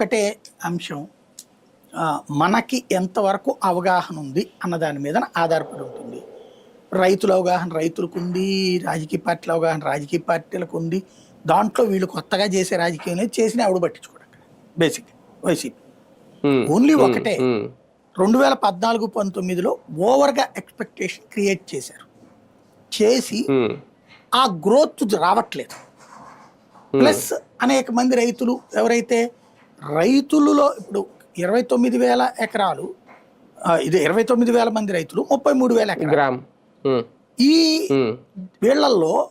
ఒకటే అంశం మనకి ఎంతవరకు అవగాహన ఉంది అన్న దాని మీద ఆధారపడి ఉంటుంది. రైతుల అవగాహన రైతులకు ఉంది రాజకీయ పార్టీల అవగాహన రాజకీయ పార్టీలకు ఉంది దాంట్లో వీళ్ళు కొత్తగా చేసే రాజకీయం చేసిన ఆవిడ పట్టించుకోడు అక్కడ బేసిక్ వైసీపీ. ఓన్లీ ఒకటే. రెండు వేల పద్నాలుగు పంతొమ్మిదిలో ఓవర్గా ఎక్స్పెక్టేషన్ క్రియేట్ చేశారు. చేసి ఆ గ్రోత్ రావట్లేదు. ప్లస్ అనేక మంది రైతులు ఎవరైతే రైతులలో ఇప్పుడు ఇరవై తొమ్మిది వేల ఎకరాలు ఇది ఇరవై తొమ్మిది వేల మంది రైతులు ముప్పై మూడు వేల ఎకరాలు. ఈ వీళ్ళల్లో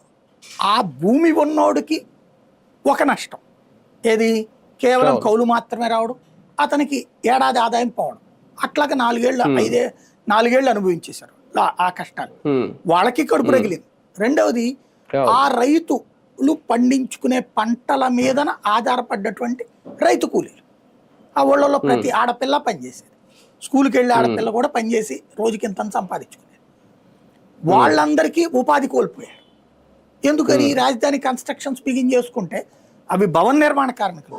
ఆ భూమి ఉన్నోడికి ఒక నష్టం. ఏది? కేవలం. కౌలు మాత్రమే రావడం అతనికి ఏడాది ఆదాయం పోవడం. అట్లాగా నాలుగేళ్ళు ఐదే నాలుగేళ్ళు అనుభవించేశారు. ఆ- ఆ కష్టాలు. వాళ్ళకి కడుపు రగిలింది. రెండవది. ఆ రైతులు పండించుకునే పంటల మీదన ఆధారపడ్డటువంటి రైతు కూలీలు. ఆ ఊళ్ళలో ప్రతి ఆడపిల్ల పనిచేసేది. స్కూల్కి వెళ్ళి ఆడపిల్ల కూడా పనిచేసి రోజుకి ఇంత సంపాదించుకునేది. వాళ్ళందరికీ ఉపాధి కోల్పోయారు ఎందుకని రాజధాని కన్స్ట్రక్షన్స్ బిగిన్ చేసుకుంటే అవి భవన నిర్మాణ కార్మికులు.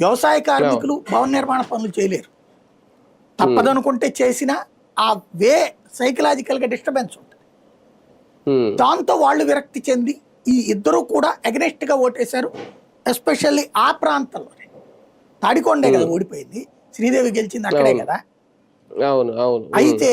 వ్యవసాయ కార్మికులు భవన నిర్మాణ పనులు చేయలేరు. తప్పదనుకుంటే చేసిన ఆ వే సైకలాజికల్గా డిస్టర్బెన్స్ ఉంటుంది. దాంతో వాళ్ళు విరక్తి చెంది ఈ ఇద్దరు కూడా against గా ఓటేశారు. ఎస్పెషల్లీ ఆ ప్రాంతంలోనే. తాడికొండే కదా ఓడిపోయింది. శ్రీదేవి గెలిచింది అక్కడే. కదా. అవును అవును. అయితే